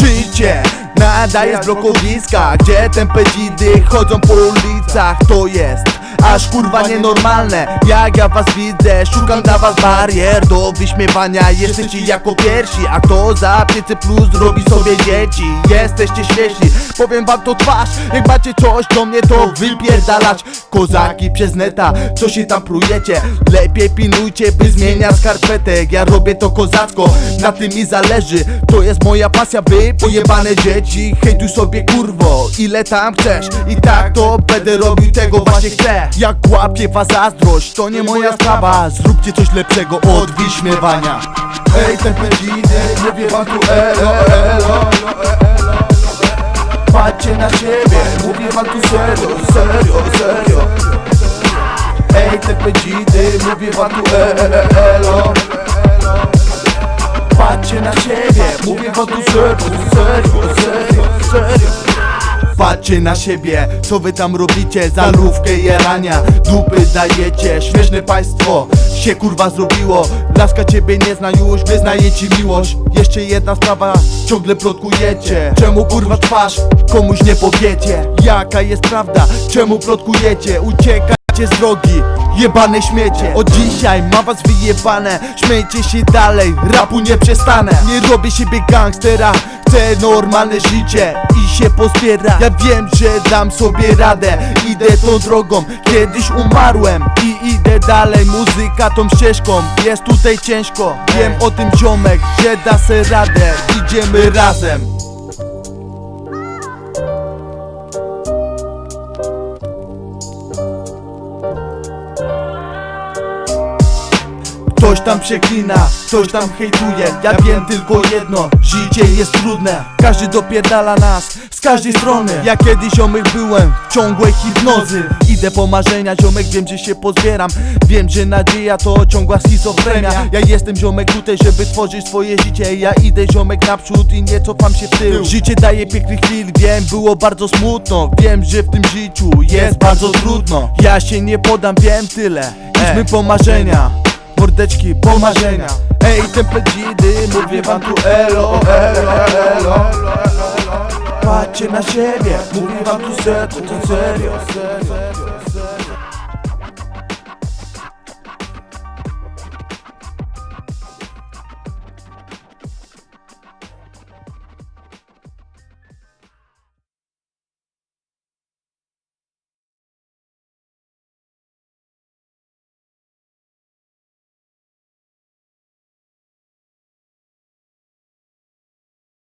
życie Nadaje z blokowiska Gdzie tempedzidy chodzą po ulicach To jest aż kurwa nienormalne. Jak ja was widzę, szukam dla was barier. Do wyśmiewania jesteście jako pierwsi A kto za 500 plus robi sobie dzieci. Jesteście śmieszni, powiem wam to twarz. Jak macie coś do mnie to wypierdalać. Kozaki przez neta, co się tam prujecie Lepiej pilnujcie by zmieniać skarpetek. Ja robię to kozacko, na tym mi zależy. To jest moja pasja by pojebane dzieci. Hejtuj sobie kurwo, ile tam chcesz. I tak to będę robił, tego właśnie chcę Jak łapie was zazdrość, to nie moja sprawa. Zróbcie coś lepszego od wyśmiewania. Ej, te pędziny, mówię wam tu elo, elo Patrzcie na siebie, mówię wam tu serio, serio, serio. Ej, te pędziny, mówię wam tu elo. Patrzcie na siebie, mówię wam tu serio, serio Na siebie, co wy tam robicie? Zalówkę jarania, dupy dajecie. Śmieszne państwo się kurwa zrobiło. Laska ciebie nie zna już, wyznaje ci miłość. Jeszcze jedna sprawa, ciągle plotkujecie. Czemu kurwa twarz komuś nie powiecie? Jaka jest prawda, czemu plotkujecie Uciekajcie z drogi, jebane śmiecie. Od dzisiaj mam was wyjebane Śmiejcie się dalej, rapu nie przestanę. Nie robię siebie gangstera Chcę normalne życie i się pozbiera. Ja wiem, że dam sobie radę Idę tą drogą, kiedyś umarłem I idę dalej, muzyka tą ścieżką. Jest tutaj ciężko, wiem o tym ziomek Że da se radę, idziemy razem Ktoś tam przeklina, ktoś tam hejtuje. Ja wiem tylko jedno, życie jest trudne. Każdy dopierdala nas z każdej strony. Ja kiedyś ziomek byłem w ciągłej hipnozy. Idę po marzenia, ziomek wiem, że się pozbieram. Wiem, że nadzieja to ciągła schizofrenia. Ja jestem ziomek tutaj, żeby tworzyć swoje życie. Ja idę ziomek naprzód i nie cofam się w tył. Życie daje pięknych chwil, wiem, było bardzo smutno. Wiem, że w tym życiu jest bardzo trudno. Ja się nie podam, wiem tyle. Idźmy po marzenia mordeczki, po marzenia Ej, tempedzidy, mówię wam tu elo, elo, elo. Patrzcie na siebie, mówię wam tu serio, to serio, serio